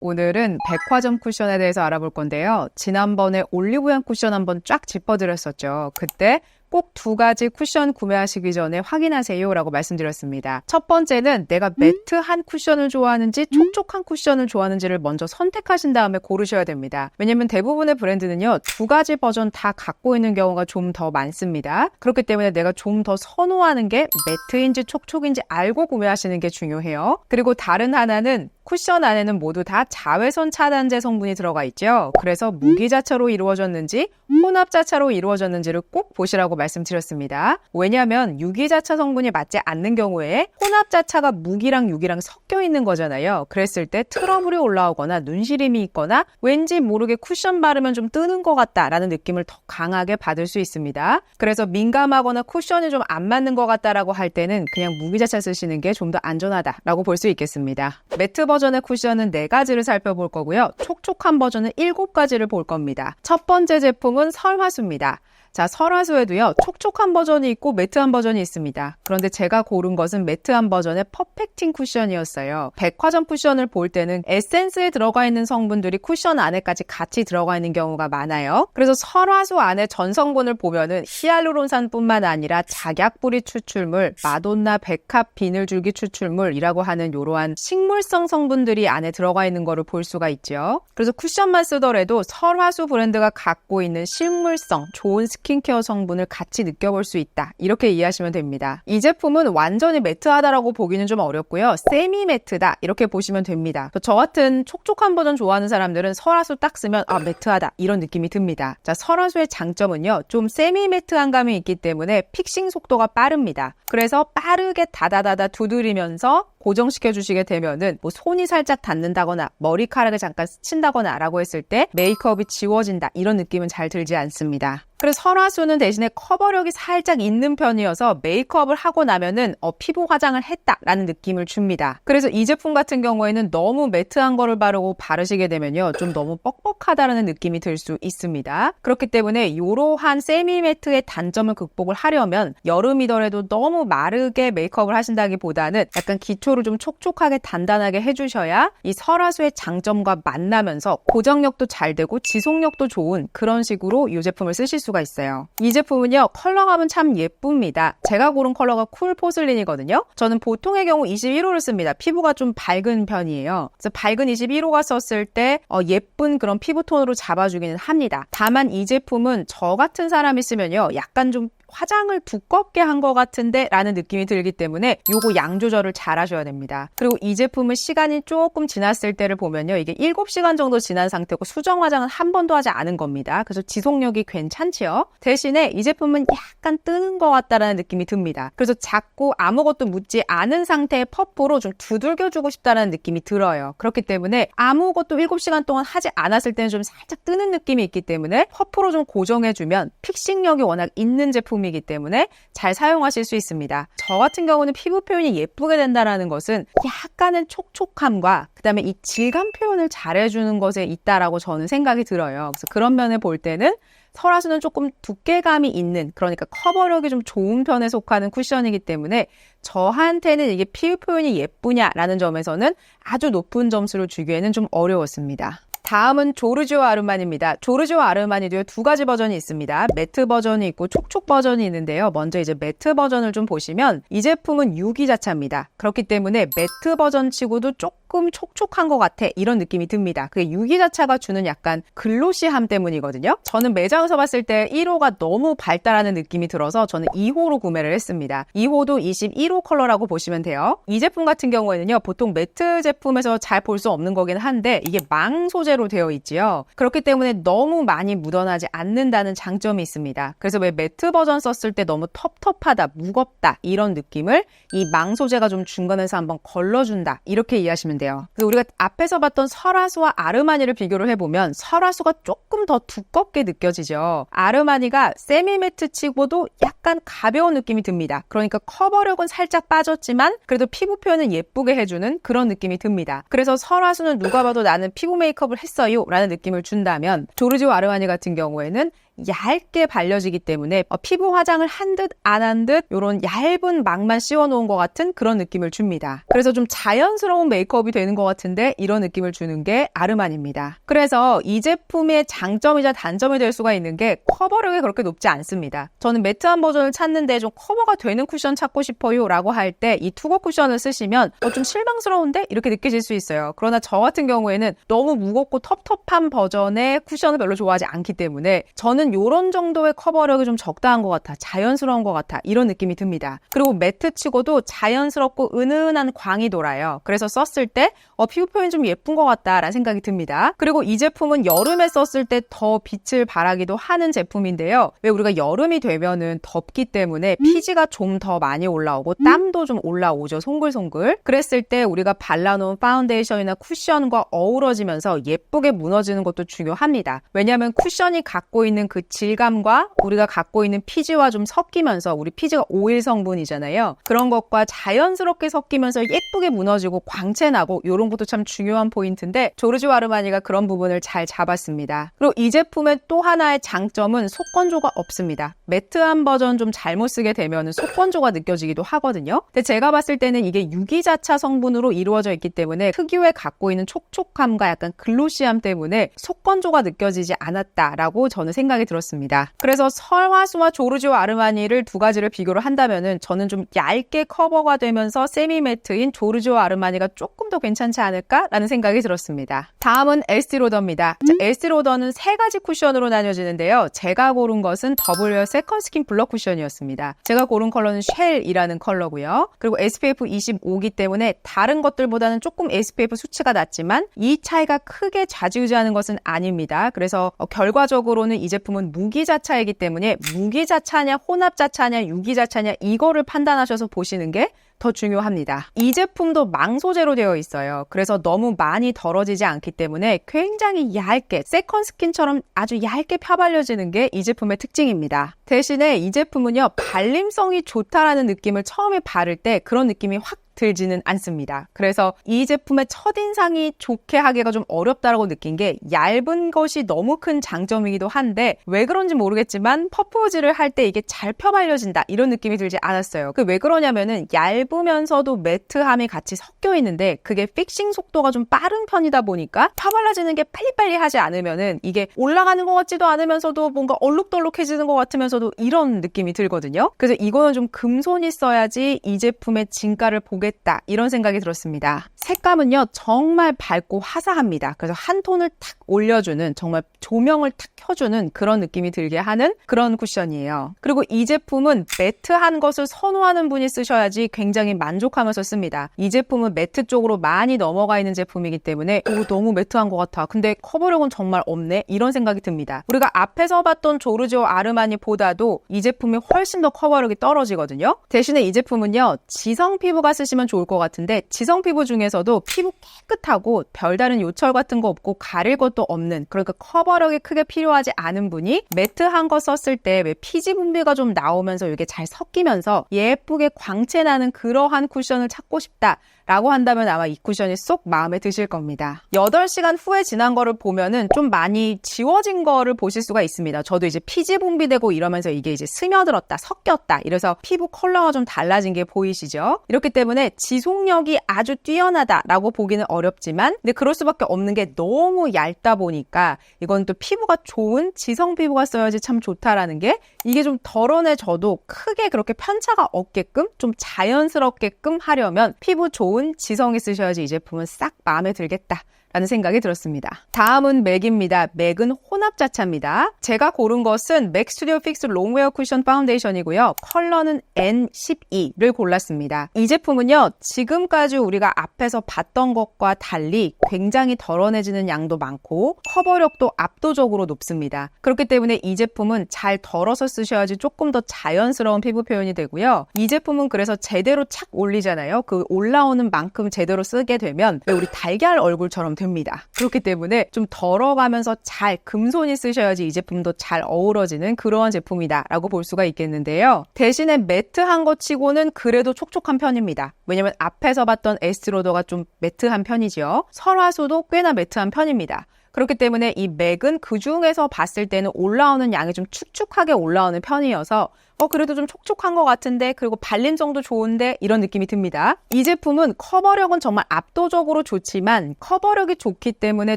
오늘은 백화점 쿠션에 대해서 알아볼 건데요. 지난번에 올리브영 쿠션 한번 쫙 짚어드렸었죠. 그때 꼭 두 가지 쿠션 구매하시기 전에 확인하세요 라고 말씀드렸습니다. 첫 번째는 내가 매트한 쿠션을 좋아하는지 촉촉한 쿠션을 좋아하는지를 먼저 선택하신 다음에 고르셔야 됩니다. 왜냐면 대부분의 브랜드는요, 두 가지 버전 다 갖고 있는 경우가 좀 더 많습니다. 그렇기 때문에 내가 좀 더 선호하는 게 매트인지 촉촉인지 알고 구매하시는 게 중요해요. 그리고 다른 하나는 쿠션 안에는 모두 다 자외선 차단제 성분이 들어가 있죠. 그래서 무기자차로 이루어졌는지 혼합자차로 이루어졌는지를 꼭 보시라고 말씀드렸습니다. 왜냐하면 유기자차 성분이 맞지 않는 경우에 혼합자차가 무기랑 유기랑 섞여 있는 거잖아요. 그랬을 때 트러블이 올라오거나 눈시림이 있거나 왠지 모르게 쿠션 바르면 좀 뜨는 것 같다라는 느낌을 더 강하게 받을 수 있습니다. 그래서 민감하거나 쿠션이 좀 안 맞는 것 같다라고 할 때는 그냥 무기자차 쓰시는 게 좀 더 안전하다라고 볼 수 있겠습니다. 매트 버전의 쿠션은 4가지를 살펴볼 거고요. 촉촉한 버전은 7가지를 볼 겁니다. 첫 번째 제품은 설화수입니다. 자, 설화수에도요, 촉촉한 버전이 있고 매트한 버전이 있습니다. 그런데 제가 고른 것은 매트한 버전의 퍼펙팅 쿠션이었어요. 백화점 쿠션을 볼 때는 에센스에 들어가 있는 성분들이 쿠션 안에까지 같이 들어가 있는 경우가 많아요. 그래서 설화수 안에 전성분을 보면은 히알루론산뿐만 아니라 작약뿌리 추출물, 마돈나 백합 비늘줄기 추출물이라고 하는 이러한 식물성 성분들이 안에 들어가 있는 거를 볼 수가 있죠. 그래서 쿠션만 쓰더라도 설화수 브랜드가 갖고 있는 식물성, 좋은 스킨 케어 성분을 같이 느껴볼 수 있다. 이렇게 이해하시면 됩니다. 이 제품은 완전히 매트하다라고 보기는 좀 어렵고요. 세미 매트다. 이렇게 보시면 됩니다. 저 같은 촉촉한 버전 좋아하는 사람들은 설화수 딱 쓰면 아 매트하다 이런 느낌이 듭니다. 자 설화수의 장점은요. 좀 세미 매트한 감이 있기 때문에 픽싱 속도가 빠릅니다. 그래서 빠르게 다다다다 두드리면서 고정시켜 주시게 되면은 뭐 손이 살짝 닿는다거나 머리카락을 잠깐 스친다거나 라고 했을 때 메이크업이 지워진다 이런 느낌은 잘 들지 않습니다. 그래서 설화수는 대신에 커버력이 살짝 있는 편이어서 메이크업을 하고 나면은 어, 피부 화장을 했다라는 느낌을 줍니다. 그래서 이 제품 같은 경우에는 너무 매트한 거를 바르고 바르시게 되면요. 좀 너무 뻑뻑하다라는 느낌이 들 수 있습니다. 그렇기 때문에 이러한 세미 매트의 단점을 극복을 하려면 여름이더라도 너무 마르게 메이크업을 하신다기보다는 약간 기초 를 좀 촉촉하게 단단하게 해주셔야 이 설화수의 장점과 만나면서 고정력도 잘 되고 지속력도 좋은 그런 식으로 이 제품을 쓰실 수 수가 있어요. 이 제품은요, 컬러감은 참 예쁩니다. 제가 고른 컬러가 쿨 포슬린이거든요. 저는 보통의 경우 21호를 씁니다. 피부가 좀 밝은 편이에요. 그래서 밝은 21호가 썼을 때 어, 예쁜 그런 피부톤으로 잡아주기는 합니다. 다만 이 제품은 저 같은 사람이 쓰면요, 약간 좀 화장을 두껍게 한 것 같은데 라는 느낌이 들기 때문에 요거 양 조절을 잘 하셔야 됩니다. 그리고 이 제품은 시간이 조금 지났을 때를 보면요. 이게 7시간 정도 지난 상태고 수정 화장은 한 번도 하지 않은 겁니다. 그래서 지속력이 괜찮지요. 대신에 이 제품은 약간 뜨는 것 같다라는 느낌이 듭니다. 그래서 작고 아무것도 묻지 않은 상태의 퍼프로 좀 두들겨주고 싶다라는 느낌이 들어요. 그렇기 때문에 아무것도 7시간 동안 하지 않았을 때는 좀 살짝 뜨는 느낌이 있기 때문에 퍼프로 좀 고정해주면 픽싱력이 워낙 있는 제품 제품이기 때문에 잘 사용하실 수 있습니다. 저 같은 경우는 피부 표현이 예쁘게 된다는 것은 약간은 촉촉함과 그다음에 이 질감 표현을 잘해주는 것에 있다라고 저는 생각이 들어요. 그래서 그런 면을 볼 때는 설화수는 조금 두께감이 있는 그러니까 커버력이 좀 좋은 편에 속하는 쿠션이기 때문에 저한테는 이게 피부 표현이 예쁘냐라는 점에서는 아주 높은 점수를 주기에는 좀 어려웠습니다. 다음은 조르지오 아르만입니다. 조르지오 아르마니도요 두 가지 버전이 있습니다. 매트 버전이 있고 촉촉 버전이 있는데요. 먼저 이제 매트 버전을 좀 보시면 이 제품은 유기자차입니다. 그렇기 때문에 매트 버전 치고도 조금 촉촉한 것 같아 이런 느낌이 듭니다. 그게 유기자차가 주는 약간 글로시함 때문이거든요. 저는 매장에서 봤을 때 1호가 너무 밝다라는 느낌이 들어서 저는 2호로 구매를 했습니다. 2호도 21호 컬러라고 보시면 돼요. 이 제품 같은 경우에는요 보통 매트 제품에서 잘 볼 수 없는 거긴 한데 이게 망 소재로 되어 있지요. 그렇기 때문에 너무 많이 묻어나지 않는다는 장점이 있습니다. 그래서 왜 매트 버전 썼을 때 너무 텁텁하다, 무겁다 이런 느낌을 이 망 소재가 좀 중간에서 한번 걸러준다 이렇게 이해하시면 돼요. 그래서 우리가 앞에서 봤던 설화수와 아르마니를 비교를 해보면 설화수가 조금 더 두껍게 느껴지죠. 아르마니가 세미 매트 치고도 약간 가벼운 느낌이 듭니다. 그러니까 커버력은 살짝 빠졌지만 그래도 피부 표현은 예쁘게 해주는 그런 느낌이 듭니다. 그래서 설화수는 누가 봐도 나는 피부 메이크업을 했어요 라는 느낌을 준다면 조르지오 아르마니 같은 경우에는 얇게 발려지기 때문에 어, 피부 화장을 한 듯 안 한 듯 이런 얇은 막만 씌워놓은 것 같은 그런 느낌을 줍니다. 그래서 좀 자연스러운 메이크업이 되는 것 같은데 이런 느낌을 주는 게 아르만입니다. 그래서 이 제품의 장점이자 단점이 될 수가 있는 게 커버력이 그렇게 높지 않습니다. 저는 매트한 버전을 찾는데 좀 커버가 되는 쿠션 찾고 싶어요 라고 할 때 이 투거 쿠션을 쓰시면 어, 좀 실망스러운데 이렇게 느껴질 수 있어요. 그러나 저 같은 경우에는 너무 무겁고 텁텁한 버전의 쿠션을 별로 좋아하지 않기 때문에 저는 이런 정도의 커버력이 좀 적당한 것 같아 자연스러운 것 같아 이런 느낌이 듭니다. 그리고 매트 치고도 자연스럽고 은은한 광이 돌아요. 그래서 썼을 때 어, 피부 표현이 좀 예쁜 것 같다라는 생각이 듭니다. 그리고 이 제품은 여름에 썼을 때 더 빛을 발하기도 하는 제품인데요. 왜 우리가 여름이 되면은 덥기 때문에 피지가 좀 더 많이 올라오고 땀도 좀 올라오죠. 송글송글. 그랬을 때 우리가 발라놓은 파운데이션이나 쿠션과 어우러지면서 예쁘게 무너지는 것도 중요합니다. 왜냐하면 쿠션이 갖고 있는 그 질감과 우리가 갖고 있는 피지와 좀 섞이면서 우리 피지가 오일 성분이잖아요. 그런 것과 자연스럽게 섞이면서 예쁘게 무너지고 광채 나고 이런 것도 참 중요한 포인트인데 조르지오 아르마니가 그런 부분을 잘 잡았습니다. 그리고 이 제품의 또 하나의 장점은 속건조가 없습니다. 매트한 버전 좀 잘못 쓰게 되면 속건조가 느껴지기도 하거든요. 근데 제가 봤을 때는 이게 유기자차 성분으로 이루어져 있기 때문에 특유의 갖고 있는 촉촉함과 약간 글로시함 때문에 속건조가 느껴지지 않았다라고 저는 생각이 들었습니다. 그래서 설화수와 조르지오 아르마니를 두 가지를 비교를 한다면은 저는 좀 얇게 커버가 되면서 세미 매트인 조르지오 아르마니가 조금 더 괜찮지 않을까라는 생각이 들었습니다. 다음은 에스티 로더입니다. 에스티 로더는 세 가지 쿠션으로 나뉘어지는데요. 제가 고른 것은 더블웨어 세컨 스킨 블러 쿠션이었습니다. 제가 고른 컬러는 쉘이라는 컬러고요. 그리고 SPF 25기 때문에 다른 것들보다는 조금 SPF 수치가 낮지만 이 차이가 크게 좌지우지하는 것은 아닙니다. 그래서 어, 결과적으로는 이 제품 은 무기자차이기 때문에 무기자차냐 혼합자차냐 유기자차냐 이거를 판단하셔서 보시는 게 더 중요합니다. 이 제품도 망소재로 되어 있어요. 그래서 너무 많이 덜어지지 않기 때문에 굉장히 얇게 세컨 스킨처럼 아주 얇게 펴발려지는 게 이 제품의 특징입니다. 대신에 이 제품은요 발림성이 좋다라는 느낌을 처음에 바를 때 그런 느낌이 확 들지는 않습니다. 그래서 이 제품의 첫인상이 좋게 하기가 좀 어렵다라고 느낀 게 얇은 것이 너무 큰 장점이기도 한데 왜 그런지 모르겠지만 퍼포즈를 할 때 이게 잘 펴발려진다 이런 느낌이 들지 않았어요. 그 왜 그러냐면은 얇으면서도 매트함이 같이 섞여 있는데 그게 픽싱 속도가 좀 빠른 편이다 보니까 펴발라지는 게 빨리빨리 하지 않으면은 이게 올라가는 것 같지도 않으면서도 뭔가 얼룩덜룩해지는 것 같으면서도 이런 느낌이 들거든요. 그래서 이거는 좀 금손이 써야지 이 제품의 진가를 보게 모르겠다 이런 생각이 들었습니다. 색감은요 정말 밝고 화사합니다. 그래서 한 톤을 탁 올려주는 정말 조명을 탁 켜주는 그런 느낌이 들게 하는 그런 쿠션이에요. 그리고 이 제품은 매트한 것을 선호하는 분이 쓰셔야지 굉장히 만족하면서 씁니다. 이 제품은 매트 쪽으로 많이 넘어가 있는 제품이기 때문에 오, 너무 매트한 것 같아. 근데 커버력은 정말 없네 이런 생각이 듭니다. 우리가 앞에서 봤던 조르지오 아르마니보다도 이 제품이 훨씬 더 커버력이 떨어지거든요. 대신에 이 제품은요 지성 피부가 쓰시면 좋을 것 같은데 지성 피부 중에서도 피부 깨끗하고 별다른 요철 같은 거 없고 가릴 것도 없는 그러니까 커버력이 크게 필요하지 않은 분이 매트한 거 썼을 때 왜 피지 분비가 좀 나오면서 이게 잘 섞이면서 예쁘게 광채 나는 그러한 쿠션을 찾고 싶다. 라고 한다면 아마 이 쿠션이 쏙 마음에 드실 겁니다. 8시간 후에 지난 거를 보면은 좀 많이 지워진 거를 보실 수가 있습니다. 저도 이제 피지 분비되고 이러면서 이게 이제 스며들었다, 섞였다. 이래서 피부 컬러가 좀 달라진 게 보이시죠? 이렇기 때문에 지속력이 아주 뛰어나다라고 보기는 어렵지만 근데 그럴 수밖에 없는 게 너무 얇다 보니까 이건 또 피부가 좋은 지성 피부가 써야지 참 좋다라는 게 이게 좀 덜어내져도 크게 그렇게 편차가 없게끔 좀 자연스럽게끔 하려면 피부 좋은 좋은 지성이 쓰셔야지 이 제품은 싹 마음에 들겠다. 라는 생각이 들었습니다. 다음은 맥입니다. 맥은 혼합 자차입니다. 제가 고른 것은 맥 스튜디오 픽스 롱웨어 쿠션 파운데이션이고요. 컬러는 N12를 골랐습니다. 이 제품은요. 지금까지 우리가 앞에서 봤던 것과 달리 굉장히 덜어내지는 양도 많고 커버력도 압도적으로 높습니다. 그렇기 때문에 이 제품은 잘 덜어서 쓰셔야지 조금 더 자연스러운 피부 표현이 되고요. 이 제품은 그래서 제대로 착 올리잖아요. 그 올라오는 만큼 제대로 쓰게 되면 우리 달걀 얼굴처럼 됩니다. 그렇기 때문에 좀 덜어가면서 잘 금손이 쓰셔야지 이 제품도 잘 어우러지는 그러한 제품이다라고 볼 수가 있겠는데요. 대신에 매트한 것 치고는 그래도 촉촉한 편입니다. 왜냐면 앞에서 봤던 에스트로더가 좀 매트한 편이죠. 설화수도 꽤나 매트한 편입니다. 그렇기 때문에 이 맥은 그 중에서 봤을 때는 올라오는 양이 좀 축축하게 올라오는 편이어서 어, 그래도 좀 촉촉한 것 같은데, 그리고 발림성도 좋은데, 이런 느낌이 듭니다. 이 제품은 커버력은 정말 압도적으로 좋지만, 커버력이 좋기 때문에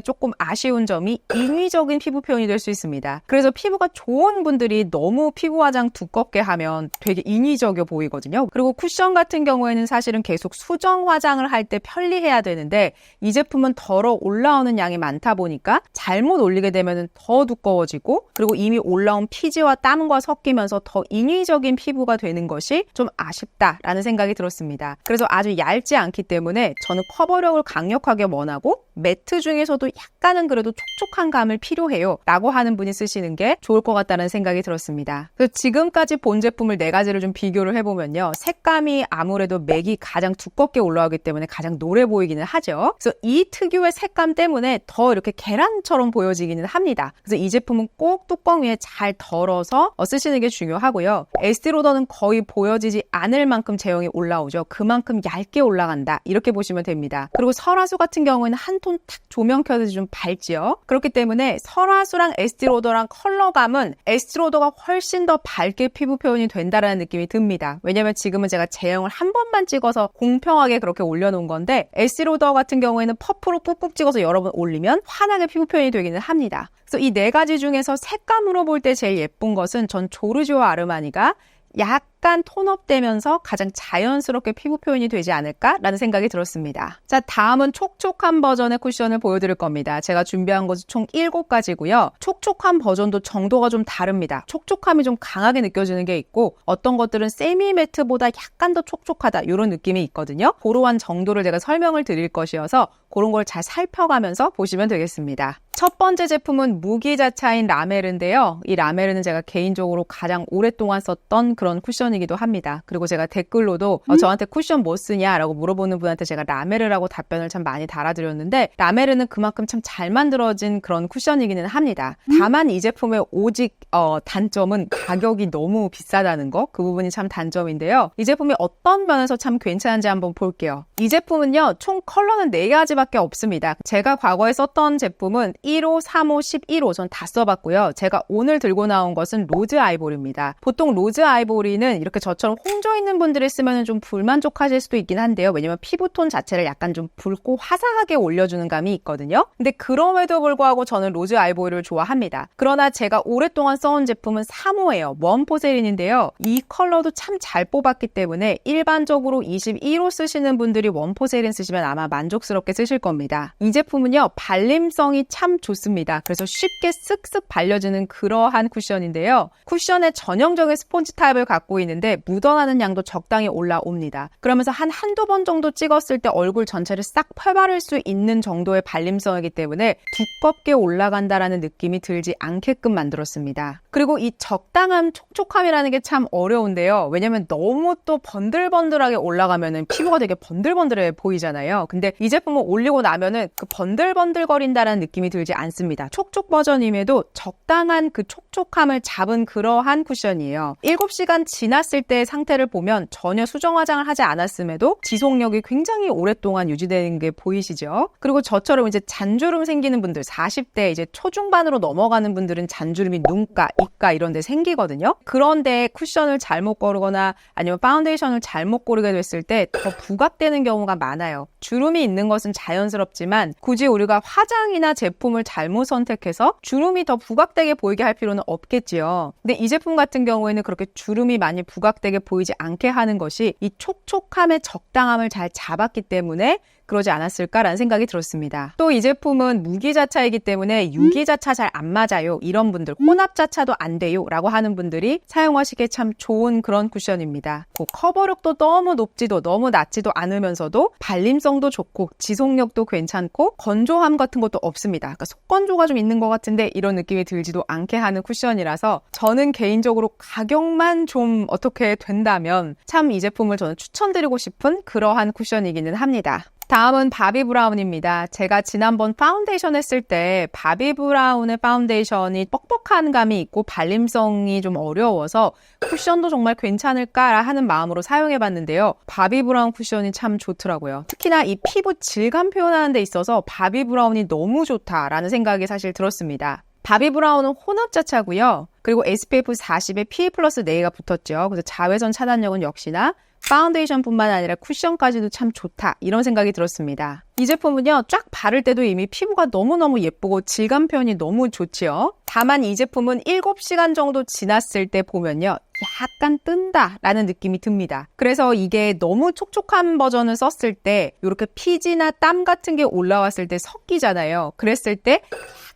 조금 아쉬운 점이 인위적인 피부 표현이 될 수 있습니다. 그래서 피부가 좋은 분들이 너무 피부 화장 두껍게 하면 되게 인위적이어 보이거든요. 그리고 쿠션 같은 경우에는 사실은 계속 수정 화장을 할 때 편리해야 되는데, 이 제품은 덜어 올라오는 양이 많다 보니까, 잘못 올리게 되면 더 두꺼워지고, 그리고 이미 올라온 피지와 땀과 섞이면서 더 인위 인위적인 피부가 되는 것이 좀 아쉽다라는 생각이 들었습니다. 그래서 아주 얇지 않기 때문에 저는 커버력을 강력하게 원하고 매트 중에서도 약간은 그래도 촉촉한 감을 필요해요 라고 하는 분이 쓰시는 게 좋을 것 같다는 생각이 들었습니다. 그래서 지금까지 본 제품을 네 가지를 좀 비교를 해보면요. 색감이 아무래도 맥이 가장 두껍게 올라오기 때문에 가장 노래 보이기는 하죠. 그래서 이 특유의 색감 때문에 더 이렇게 계란처럼 보여지기는 합니다. 그래서 이 제품은 꼭 뚜껑 위에 잘 덜어서 쓰시는 게 중요하고요. 에스티로더는 거의 보여지지 않을 만큼 제형이 올라오죠. 그만큼 얇게 올라간다. 이렇게 보시면 됩니다. 그리고 설화수 같은 경우에는 한톤 탁 조명 켜듯이 좀 밝지요. 그렇기 때문에 설화수랑 에스티로더랑 컬러감은 에스티로더가 훨씬 더 밝게 피부 표현이 된다라는 느낌이 듭니다. 왜냐면 지금은 제가 제형을 한 번만 찍어서 공평하게 그렇게 올려놓은 건데 에스티로더 같은 경우에는 퍼프로 꾹꾹 찍어서 여러 번 올리면 환하게 피부 표현이 되기는 합니다. 그래서 이 네 가지 중에서 색감으로 볼 때 제일 예쁜 것은 전 조르지오 아르마니가 약 간 톤업되면서 가장 자연스럽게 피부 표현이 되지 않을까라는 생각이 들었습니다. 자, 다음은 촉촉한 버전의 쿠션을 보여드릴 겁니다. 제가 준비한 것은 총 7가지고요. 촉촉한 버전도 정도가 좀 다릅니다. 촉촉함이 좀 강하게 느껴지는 게 있고 어떤 것들은 세미 매트보다 약간 더 촉촉하다 이런 느낌이 있거든요. 고러한 정도를 제가 설명을 드릴 것이어서 그런 걸 잘 살펴가면서 보시면 되겠습니다. 첫 번째 제품은 무기 자차인 라메르인데요. 이 라메르는 제가 개인적으로 가장 오랫동안 썼던 그런 쿠션이 기도 합니다. 그리고 제가 댓글로도 어, 저한테 쿠션 뭐 쓰냐라고 물어보는 분한테 제가 라메르라고 답변을 참 많이 달아드렸는데 라메르는 그만큼 참 잘 만들어진 그런 쿠션이기는 합니다. 다만 이 제품의 오직 어, 단점은 가격이 너무 비싸다는 거. 그 부분이 참 단점인데요. 이 제품이 어떤 면에서 참 괜찮은지 한번 볼게요. 이 제품은요. 총 컬러는 4가지밖에 없습니다. 제가 과거에 썼던 제품은 1호, 3호, 11호 전 다 써봤고요. 제가 오늘 들고 나온 것은 로즈 아이보리입니다. 보통 로즈 아이보리는 이렇게 저처럼 홍조 있는 분들이 쓰면 좀 불만족하실 수도 있긴 한데요. 왜냐면 피부톤 자체를 약간 좀 붉고 화사하게 올려주는 감이 있거든요. 근데 그럼에도 불구하고 저는 로즈 아이보리를 좋아합니다. 그러나 제가 오랫동안 써온 제품은 3호예요. 원포세린인데요. 이 컬러도 참 잘 뽑았기 때문에 일반적으로 21호 쓰시는 분들이 원포세린 쓰시면 아마 만족스럽게 쓰실 겁니다. 이 제품은요. 발림성이 참 좋습니다. 그래서 쉽게 쓱쓱 발려지는 그러한 쿠션인데요. 쿠션의 전형적인 스폰지 타입을 갖고 있는 데 묻어나는 양도 적당히 올라옵니다. 그러면서 한 한두 번 정도 찍었을 때 얼굴 전체를 싹 펴바를 수 있는 정도의 발림성이기 때문에 두껍게 올라간다라는 느낌이 들지 않게끔 만들었습니다. 그리고 이 적당한 촉촉함이라는 게 참 어려운데요. 왜냐면 너무 또 번들번들하게 올라가면은 피부가 되게 번들번들해 보이잖아요. 근데 이 제품을 올리고 나면은 그 번들번들거린다라는 느낌이 들지 않습니다. 촉촉 버전임에도 적당한 그 촉촉함을 잡은 그러한 쿠션이에요. 7시간 지 났을 때의 상태를 보면 전혀 수정 화장을 하지 않았음에도 지속력이 굉장히 오랫동안 유지되는 게 보이시죠? 그리고 저처럼 이제 잔주름 생기는 분들, 40대 이제 초중반으로 넘어가는 분들은 잔주름이 눈가, 입가 이런 데 생기거든요. 그런데 쿠션을 잘못 고르거나 아니면 파운데이션을 잘못 고르게 됐을 때 더 부각되는 경우가 많아요. 주름이 있는 것은 자연스럽지만 굳이 우리가 화장이나 제품을 잘못 선택해서 주름이 더 부각되게 보이게 할 필요는 없겠지요. 근데 이 제품 같은 경우에는 그렇게 주름이 많이 부각되게 보이지 않게 하는 것이 이 촉촉함의 적당함을 잘 잡았기 때문에 그러지 않았을까라는 생각이 들었습니다. 또 이 제품은 무기자차이기 때문에 유기자차 잘 안 맞아요. 이런 분들, 혼합자차도 안 돼요. 라고 하는 분들이 사용하시기에 참 좋은 그런 쿠션입니다. 그 커버력도 너무 높지도 너무 낮지도 않으면서도 발림성도 좋고 지속력도 괜찮고 건조함 같은 것도 없습니다. 그러니까 속건조가 좀 있는 것 같은데 이런 느낌이 들지도 않게 하는 쿠션이라서 저는 개인적으로 가격만 좀 어떻게 된다면 참 이 제품을 저는 추천드리고 싶은 그러한 쿠션이기는 합니다. 다음은 바비 브라운입니다. 제가 지난번 파운데이션 했을 때 바비 브라운의 파운데이션이 뻑뻑한 감이 있고 발림성이 좀 어려워서 쿠션도 정말 괜찮을까 하는 마음으로 사용해 봤는데요. 바비 브라운 쿠션이 참 좋더라고요. 특히나 이 피부 질감 표현하는 데 있어서 바비 브라운이 너무 좋다라는 생각이 사실 들었습니다. 바비 브라운은 혼합자차고요. 그리고 SPF 40에 PA 플러스 4개가 붙었죠. 그래서 자외선 차단력은 역시나 파운데이션뿐만 아니라 쿠션까지도 참 좋다 이런 생각이 들었습니다. 이 제품은요 쫙 바를 때도 이미 피부가 너무너무 예쁘고 질감 표현이 너무 좋지요. 다만 이 제품은 7시간 정도 지났을 때 보면요 약간 뜬다라는 느낌이 듭니다. 그래서 이게 너무 촉촉한 버전을 썼을 때 이렇게 피지나 땀 같은 게 올라왔을 때 섞이잖아요. 그랬을 때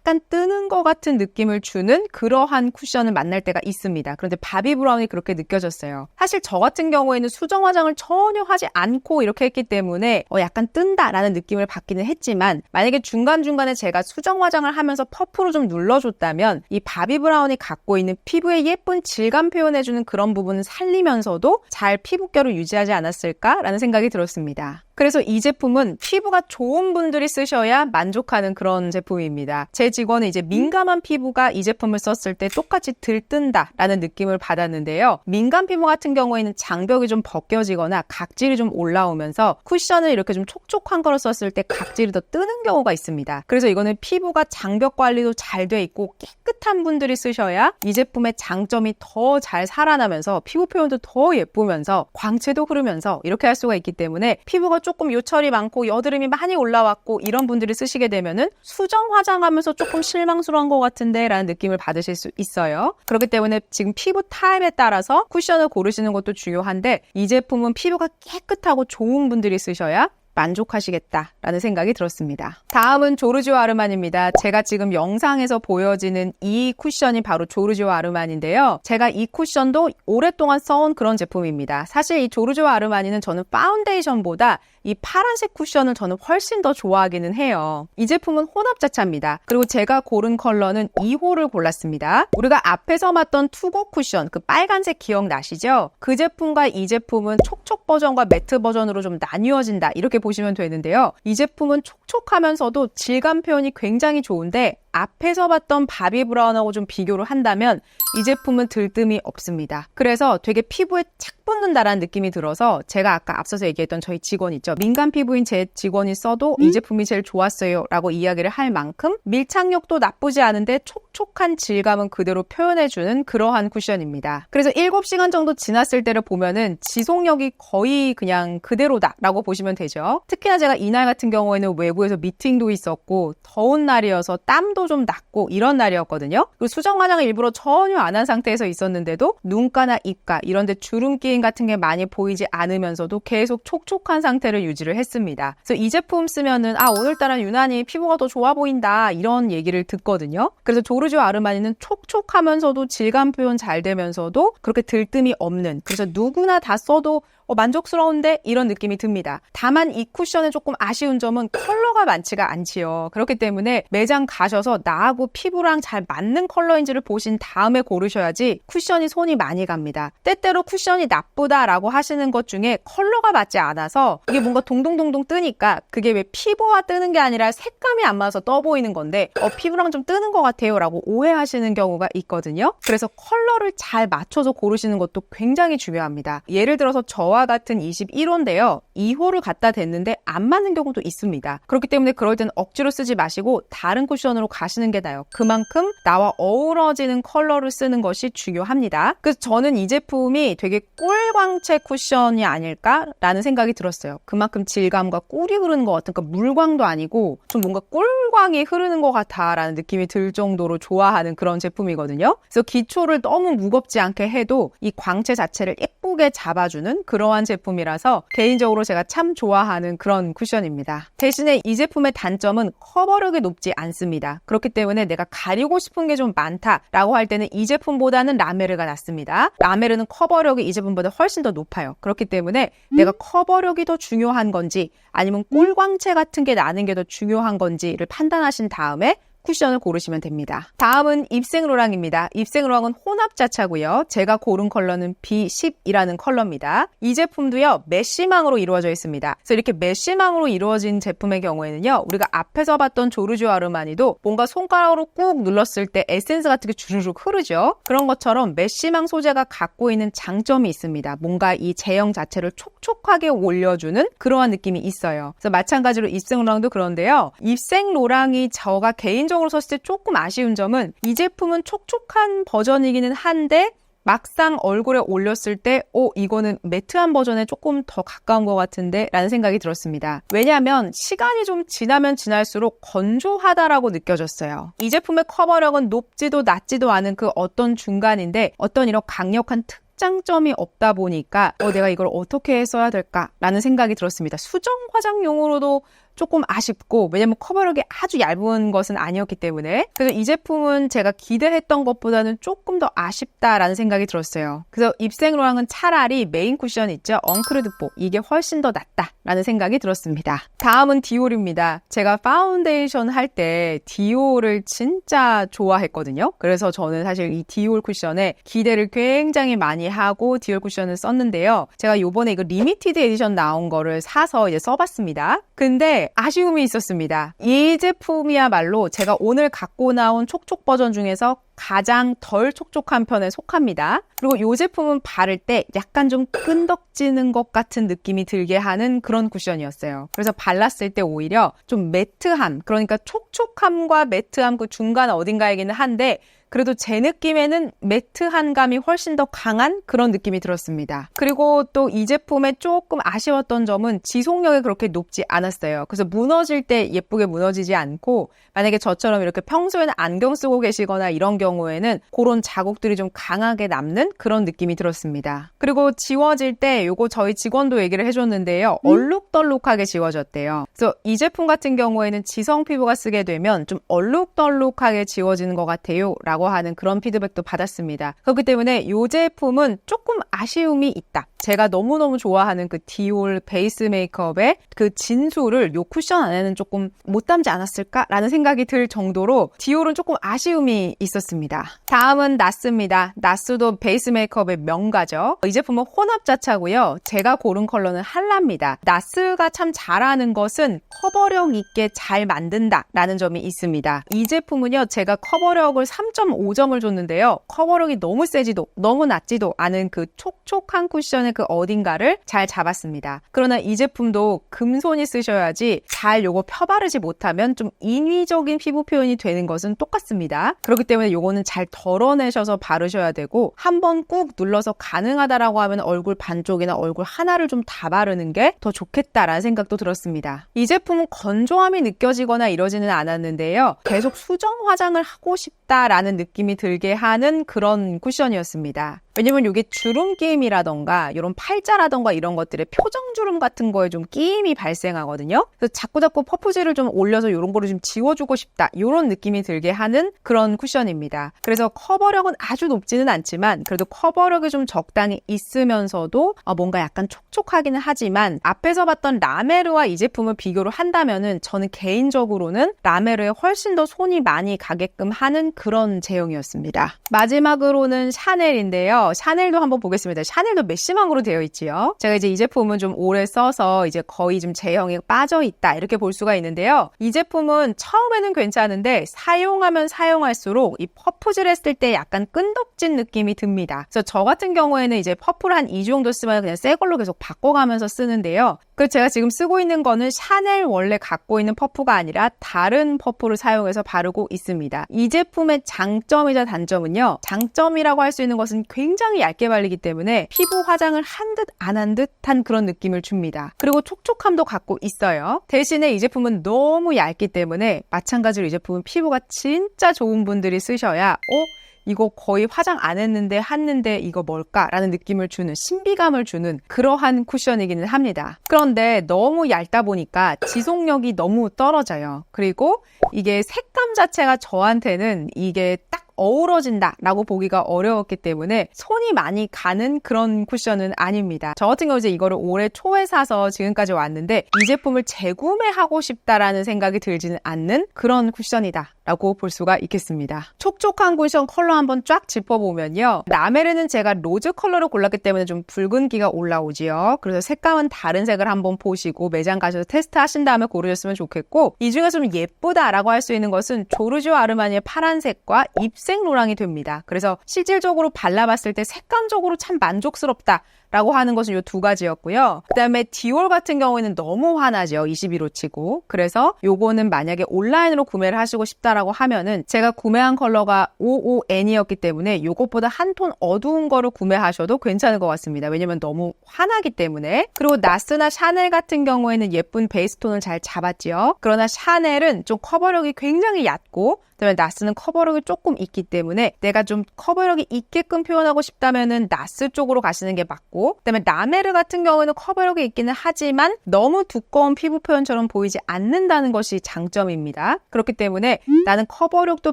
약간 뜨는 것 같은 느낌을 주는 그러한 쿠션을 만날 때가 있습니다. 그런데 바비 브라운이 그렇게 느껴졌어요. 사실 저 같은 경우에는 수정 화장을 전혀 하지 않고 이렇게 했기 때문에 어 약간 뜬다라는 느낌을 받기는 했지만 만약에 중간중간에 제가 수정 화장을 하면서 퍼프로 좀 눌러줬다면 이 바비 브라운이 갖고 있는 피부의 예쁜 질감 표현해주는 그런 부분을 살리면서도 잘 피부결을 유지하지 않았을까라는 생각이 들었습니다. 그래서 이 제품은 피부가 좋은 분들이 쓰셔야 만족하는 그런 제품입니다. 제 직원은 이제 민감한 피부가 이 제품을 썼을 때 똑같이 들뜬다라는 느낌을 받았는데요. 민감 피부 같은 경우에는 장벽이 좀 벗겨지거나 각질이 좀 올라오면서 쿠션을 이렇게 좀 촉촉한 거를 썼을 때 각질이 더 뜨는 경우가 있습니다. 그래서 이거는 피부가 장벽 관리도 잘 돼 있고 깨끗한 분들이 쓰셔야 이 제품의 장점이 더 잘 살아나면서 피부 표현도 더 예쁘면서 광채도 흐르면서 이렇게 할 수가 있기 때문에 피부가 조금 요철이 많고 여드름이 많이 올라왔고 이런 분들이 쓰시게 되면은 수정 화장하면서 조금 실망스러운 것 같은데 라는 느낌을 받으실 수 있어요. 그렇기 때문에 지금 피부 타입에 따라서 쿠션을 고르시는 것도 중요한데 이 제품은 피부가 깨끗하고 좋은 분들이 쓰셔야 만족하시겠다라는 생각이 들었습니다. 다음은 조르지오 아르만입니다. 제가 지금 영상에서 보여지는 이 쿠션이 바로 조르지오 아르만인데요. 제가 이 쿠션도 오랫동안 써온 그런 제품입니다. 사실 이 조르지오 아르마니는 저는 파운데이션보다 이 파란색 쿠션을 저는 훨씬 더 좋아하기는 해요. 이 제품은 혼합 자차입니다. 그리고 제가 고른 컬러는 2호를 골랐습니다. 우리가 앞에서 봤던 투고 쿠션, 그 빨간색 기억나시죠? 그 제품과 이 제품은 촉촉 버전과 매트 버전으로 좀 나뉘어진다. 이렇게 보 시면 되는데요. 이 제품은 촉촉하면서도 질감 표현이 굉장히 좋은데 앞에서 봤던 바비 브라운하고 좀 비교를 한다면 이 제품은 들뜸이 없습니다. 그래서 되게 피부에 착 붙는다라는 느낌이 들어서 제가 아까 앞서서 얘기했던 저희 직원 있죠. 민감 피부인 제 직원이 써도 이 제품이 제일 좋았어요 라고 이야기를 할 만큼 밀착력도 나쁘지 않은데 촉촉한 질감은 그대로 표현해주는 그러한 쿠션입니다. 그래서 7시간 정도 지났을 때를 보면은 지속력이 거의 그냥 그대로다 라고 보시면 되죠. 특히나 제가 이날 같은 경우에는 외부에서 미팅도 있었고 더운 날이어서 땀도 좀 났고 이런 날이었거든요. 그리고 수정 화장을 일부러 전혀 안 한 상태에서 있었는데도 눈가나 입가 이런 데 주름기 같은 게 많이 보이지 않으면서도 계속 촉촉한 상태를 유지를 했습니다. 그래서 이 제품 쓰면은 아 오늘따라 유난히 피부가 더 좋아 보인다 이런 얘기를 듣거든요. 그래서 조르지오 아르마니는 촉촉하면서도 질감 표현 잘 되면서도 그렇게 들뜸이 없는 그래서 누구나 다 써도 어, 만족스러운데 이런 느낌이 듭니다. 다만 이 쿠션의 조금 아쉬운 점은 컬러가 많지가 않지요. 그렇기 때문에 매장 가셔서 나하고 피부랑 잘 맞는 컬러인지를 보신 다음에 고르셔야지 쿠션이 손이 많이 갑니다. 때때로 쿠션이 나쁘다라고 하시는 것 중에 컬러가 맞지 않아서 이게 뭔가 동동동동 뜨니까 그게 왜 피부와 뜨는 게 아니라 색감이 안 맞아서 떠 보이는 건데 어, 피부랑 좀 뜨는 것 같아요 라고 오해하시는 경우가 있거든요. 그래서 컬러를 잘 맞춰서 고르시는 것도 굉장히 중요합니다. 예를 들어서 저와 저와 같은 21호인데요. 2호를 갖다 댔는데 안 맞는 경우도 있습니다. 그렇기 때문에 그럴 땐 억지로 쓰지 마시고 다른 쿠션으로 가시는 게 나아요. 그만큼 나와 어우러지는 컬러를 쓰는 것이 중요합니다. 그래서 저는 이 제품이 되게 꿀광채 쿠션이 아닐까라는 생각이 들었어요. 그만큼 질감과 꿀이 흐르는 것 같은 그러니까 물광도 아니고 좀 뭔가 꿀광이 흐르는 것 같아라는 느낌이 들 정도로 좋아하는 그런 제품이거든요. 그래서 기초를 너무 무겁지 않게 해도 이 광채 자체를 예쁘게 잡아주는 그런 그러한 제품이라서 개인적으로 제가 참 좋아하는 그런 쿠션입니다. 대신에 이 제품의 단점은 커버력이 높지 않습니다. 그렇기 때문에 내가 가리고 싶은 게 좀 많다라고 할 때는 이 제품보다는 라메르가 낫습니다. 라메르는 커버력이 이 제품보다 훨씬 더 높아요. 그렇기 때문에 내가 커버력이 더 중요한 건지 아니면 꿀광채 같은 게 나는 게 더 중요한 건지를 판단하신 다음에 쿠션을 고르시면 됩니다. 다음은 입생로랑입니다. 입생로랑은 혼합자차고요. 제가 고른 컬러는 B10이라는 컬러입니다. 이 제품도요. 메쉬망으로 이루어져 있습니다. 그래서 이렇게 메쉬망으로 이루어진 제품의 경우에는요. 우리가 앞에서 봤던 조르주 아르마니도 뭔가 손가락으로 꾹 눌렀을 때 에센스 같은 게 주르륵 흐르죠. 그런 것처럼 메쉬망 소재가 갖고 있는 장점이 있습니다. 뭔가 이 제형 자체를 촉촉하게 올려주는 그러한 느낌이 있어요. 그래서 마찬가지로 입생로랑도 그런데요. 입생로랑이 저가 개인 적으로 썼을 때 조금 아쉬운 점은 이 제품은 촉촉한 버전이기는 한데 막상 얼굴에 올렸을 때, 오, 이거는 매트한 버전에 조금 더 가까운 것 같은데? 라는 생각이 들었습니다. 왜냐하면 시간이 좀 지나면 지날수록 건조하다라고 느껴졌어요. 이 제품의 커버력은 높지도 낮지도 않은 그 어떤 중간인데 어떤 이런 강력한 특 장점이 없다 보니까 어, 내가 이걸 어떻게 써야 될까라는 생각이 들었습니다. 수정 화장용으로도 조금 아쉽고 왜냐면 커버력이 아주 얇은 것은 아니었기 때문에 그래서 이 제품은 제가 기대했던 것보다는 조금 더 아쉽다라는 생각이 들었어요. 그래서 입생로랑은 차라리 메인 쿠션 있죠 엉크르드뽀 이게 훨씬 더 낫다라는 생각이 들었습니다. 다음은 디올입니다. 제가 파운데이션 할 때 디올을 진짜 좋아했거든요. 그래서 저는 사실 이 디올 쿠션에 기대를 굉장히 많이 하고 디올 쿠션을 썼는데요. 제가 요번에 이거 리미티드 에디션 나온 거를 사서 이제 써봤습니다. 근데 아쉬움이 있었습니다. 이 제품이야말로 제가 오늘 갖고 나온 촉촉 버전 중에서 가장 덜 촉촉한 편에 속합니다. 그리고 이 제품은 바를 때 약간 좀 끈덕지는 것 같은 느낌이 들게 하는 그런 쿠션이었어요. 그래서 발랐을 때 오히려 좀 매트함, 그러니까 촉촉함과 매트함 그 중간 어딘가이기는 한데 그래도 제 느낌에는 매트한 감이 훨씬 더 강한 그런 느낌이 들었습니다. 그리고 또 이 제품에 조금 아쉬웠던 점은 지속력이 그렇게 높지 않았어요. 그래서 무너질 때 예쁘게 무너지지 않고 만약에 저처럼 이렇게 평소에는 안경 쓰고 계시거나 이런 경우에는 그런 자국들이 좀 강하게 남는 그런 느낌이 들었습니다. 그리고 지워질 때 요거 저희 직원도 얘기를 해줬는데요. 얼룩덜룩하게 지워졌대요. 그래서 이 제품 같은 경우에는 지성 피부가 쓰게 되면 좀 얼룩덜룩하게 지워지는 것 같아요. 라고 하는 그런 피드백도 받았습니다. 그렇기 때문에 이 제품은 조금 아쉬움이 있다. 제가 너무너무 좋아하는 그 디올 베이스 메이크업의 그 진수를 요 쿠션 안에는 조금 못 담지 않았을까라는 생각이 들 정도로 디올은 조금 아쉬움이 있었습니다. 다음은 나스입니다. 나스도 베이스 메이크업의 명가죠. 이 제품은 혼합 자차고요. 제가 고른 컬러는 한라입니다. 나스가 참 잘하는 것은 커버력 있게 잘 만든다라는 점이 있습니다. 이 제품은요. 제가 커버력을 3.5점을 줬는데요. 커버력이 너무 세지도 너무 낮지도 않은 그 촉촉한 쿠션의 그 어딘가를 잘 잡았습니다. 그러나 이 제품도 금손이 쓰셔야지 잘 요거 펴바르지 못하면 좀 인위적인 피부 표현이 되는 것은 똑같습니다. 그렇기 때문에 요거는 잘 덜어내셔서 바르셔야 되고 한 번 꾹 눌러서 가능하다라고 하면 얼굴 반쪽이나 얼굴 하나를 좀 다 바르는 게 더 좋겠다라는 생각도 들었습니다. 이 제품은 건조함이 느껴지거나 이러지는 않았는데요. 계속 수정 화장을 하고 싶 다라는 느낌이 들게 하는 그런 쿠션이었습니다. 왜냐면 이게 주름 끼임이라던가 이런 팔자라던가 이런 것들의 표정 주름 같은 거에 좀 끼임이 발생하거든요. 그래서 자꾸자꾸 퍼프젤을 좀 올려서 이런 거를 좀 지워주고 싶다. 이런 느낌이 들게 하는 그런 쿠션입니다. 그래서 커버력은 아주 높지는 않지만 그래도 커버력이 좀 적당히 있으면서도 어, 뭔가 약간 촉촉하기는 하지만 앞에서 봤던 라메르와 이 제품을 비교를 한다면은 저는 개인적으로는 라메르에 훨씬 더 손이 많이 가게끔 하는 그런 제형이었습니다. 마지막으로는 샤넬인데요. 샤넬도 한번 보겠습니다. 샤넬도 메시망으로 되어 있지요. 제가 이제 이 제품은 좀 오래 써서 이제 거의 좀 제형이 빠져 있다 이렇게 볼 수가 있는데요. 이 제품은 처음에는 괜찮은데 사용하면 사용할수록 이 퍼프질 했을 때 약간 끈덕진 느낌이 듭니다. 그래서 저 같은 경우에는 이제 퍼프를 한 2주 정도 쓰면 그냥 새 걸로 계속 바꿔가면서 쓰는데요. 그래서 제가 지금 쓰고 있는 거는 샤넬 원래 갖고 있는 퍼프가 아니라 다른 퍼프를 사용해서 바르고 있습니다. 이 제품 의 장점이자 단점은요. 장점이라고 할 수 있는 것은 굉장히 얇게 발리기 때문에 피부 화장을 한 듯 안 한 듯한 그런 느낌을 줍니다. 그리고 촉촉함도 갖고 있어요. 대신에 이 제품은 너무 얇기 때문에 마찬가지로 이 제품은 피부가 진짜 좋은 분들이 쓰셔야 어? 이거 거의 화장 안 했는데 했는데 이거 뭘까라는 느낌을 주는 신비감을 주는 그러한 쿠션이기는 합니다. 그런데 너무 얇다 보니까 지속력이 너무 떨어져요. 그리고 이게 색감 자체가 저한테는 이게 딱 어우러진다 라고 보기가 어려웠기 때문에 손이 많이 가는 그런 쿠션은 아닙니다. 저 같은 경우 이제 이거를 올해 초에 사서 지금까지 왔는데 이 제품을 재구매하고 싶다라는 생각이 들지는 않는 그런 쿠션이다. 라고 볼 수가 있겠습니다. 촉촉한 쿠션 컬러 한번 쫙 짚어보면요. 라메르는 제가 로즈 컬러로 골랐기 때문에 좀 붉은기가 올라오지요. 그래서 색감은 다른 색을 한번 보시고 매장 가셔서 테스트 하신 다음에 고르셨으면 좋겠고 이 중에서 좀 예쁘다라고 할 수 있는 것은 조르지오 아르마니의 파란색과 입생 노랑이 됩니다. 그래서 실질적으로 발라봤을 때 색감적으로 참 만족스럽다. 라고 하는 것은 이 두 가지였고요. 그 다음에 디올 같은 경우에는 너무 환하죠. 21호 치고. 그래서 요거는 만약에 온라인으로 구매를 하시고 싶다라고 하면은 제가 구매한 컬러가 55N이었기 때문에 요것보다 한 톤 어두운 거를 구매하셔도 괜찮을 것 같습니다. 왜냐면 너무 환하기 때문에. 그리고 나스나 샤넬 같은 경우에는 예쁜 베이스 톤을 잘 잡았지요. 그러나 샤넬은 좀 커버력이 굉장히 얕고 그다음에 나스는 커버력이 조금 있기 때문에 내가 좀 커버력이 있게끔 표현하고 싶다면은 나스 쪽으로 가시는 게 맞고 그다음에 라메르 같은 경우에는 커버력이 있기는 하지만 너무 두꺼운 피부 표현처럼 보이지 않는다는 것이 장점입니다. 그렇기 때문에 나는 커버력도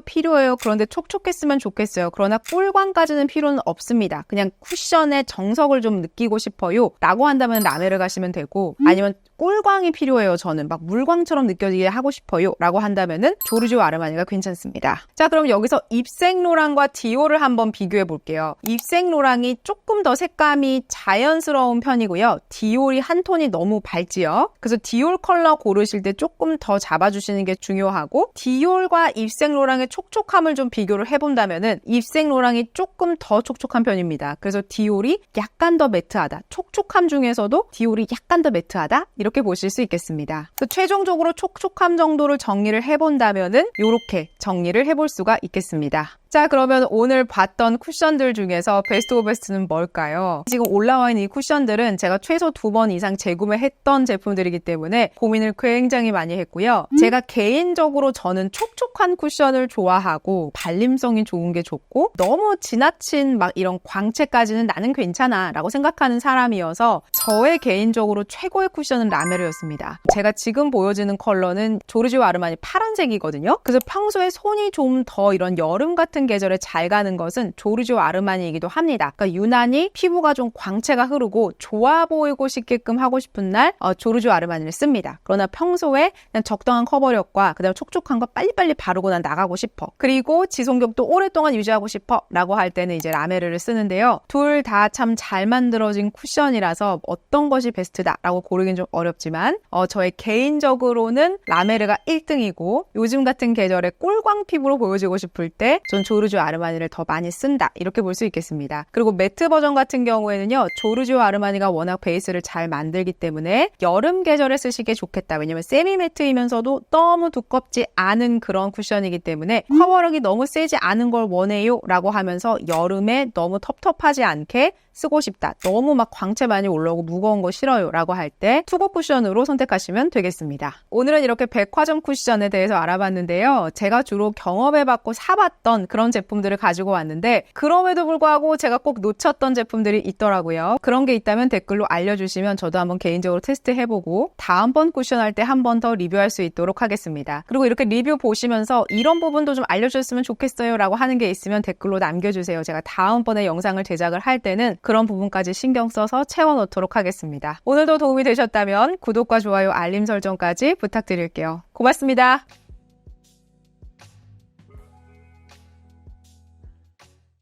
필요해요. 그런데 촉촉했으면 좋겠어요. 그러나 꿀광까지는 필요는 없습니다. 그냥 쿠션의 정석을 좀 느끼고 싶어요. 라고 한다면 라메르 가시면 되고 아니면 꿀광이 필요해요. 저는 막 물광처럼 느껴지게 하고 싶어요. 라고 한다면은 조르지오 아르마니가 괜찮습니다. 자, 그럼 여기서 입생로랑과 디오를 한번 비교해 볼게요. 입생로랑이 조금 더 색감이 자연스러운 편이고요. 디올이 한 톤이 너무 밝지요. 그래서 디올 컬러 고르실 때 조금 더 잡아주시는 게 중요하고 디올과 입생로랑의 촉촉함을 좀 비교를 해본다면은 입생로랑이 조금 더 촉촉한 편입니다. 그래서 디올이 약간 더 매트하다. 촉촉함 중에서도 디올이 약간 더 매트하다. 이렇게 보실 수 있겠습니다. 최종적으로 촉촉함 정도를 정리를 해본다면은 이렇게 정리를 해볼 수가 있겠습니다. 자, 그러면 오늘 봤던 쿠션들 중에서 베스트 오브 베스트는 뭘까요? 지금 올라와 있는 이 쿠션들은 제가 최소 두 번 이상 재구매했던 제품들이기 때문에 고민을 굉장히 많이 했고요. 제가 개인적으로 저는 촉촉한 쿠션을 좋아하고 발림성이 좋은 게 좋고 너무 지나친 막 이런 광채까지는 나는 괜찮아 라고 생각하는 사람이어서 저의 개인적으로 최고의 쿠션은 라메르였습니다. 제가 지금 보여지는 컬러는 조르지오 아르마니 파란색이거든요. 그래서 평소에 손이 좀 더 이런 여름 같은 계절에 잘 가는 것은 조르지오 아르마니이기도 합니다. 그러니까 유난히 피부가 좀 광채가 흐르고 좋아 보이고 싶게끔 하고 싶은 날 어, 조르지오 아르마니를 씁니다. 그러나 평소에 그냥 적당한 커버력과 그다음 촉촉한 거 빨리빨리 바르고 난 나가고 싶어. 그리고 지속력도 오랫동안 유지하고 싶어 라고 할 때는 이제 라메르를 쓰는데요. 둘 다 참 잘 만들어진 쿠션이라서 어떤 것이 베스트다라고 고르긴 좀 어렵지만 어, 저의 개인적으로는 라메르가 1등이고 요즘 같은 계절에 꿀광 피부로 보여지고 싶을 때 전 조르지오 아르마니를 더 많이 쓴다 이렇게 볼 수 있겠습니다. 그리고 매트 버전 같은 경우에는요 조르지오 아르마니가 워낙 베이스를 잘 만들기 때문에 여름 계절에 쓰시기에 좋겠다. 왜냐면 세미 매트이면서도 너무 두껍지 않은 그런 쿠션이기 때문에 커버력이 너무 세지 않은 걸 원해요 라고 하면서 여름에 너무 텁텁하지 않게 쓰고 싶다. 너무 막 광채 많이 올라오고 무거운 거 싫어요 라고 할 때 투고 쿠션으로 선택하시면 되겠습니다. 오늘은 이렇게 백화점 쿠션에 대해서 알아봤는데요. 제가 주로 경험해봤고 사봤던 그런 제품들을 가지고 왔는데 그럼에도 불구하고 제가 꼭 놓쳤던 제품들이 있더라고요. 그런 게 있다면 댓글로 알려주시면 저도 한번 개인적으로 테스트해보고 다음번 쿠션 할 때 한 번 더 리뷰할 수 있도록 하겠습니다. 그리고 이렇게 리뷰 보시면서 이런 부분도 좀 알려주셨으면 좋겠어요 라고 하는 게 있으면 댓글로 남겨주세요. 제가 다음번에 영상을 제작을 할 때는 그런 부분까지 신경 써서 채워놓도록 하겠습니다. 오늘도 도움이 되셨다면 구독과 좋아요, 알림 설정까지 부탁드릴게요. 고맙습니다.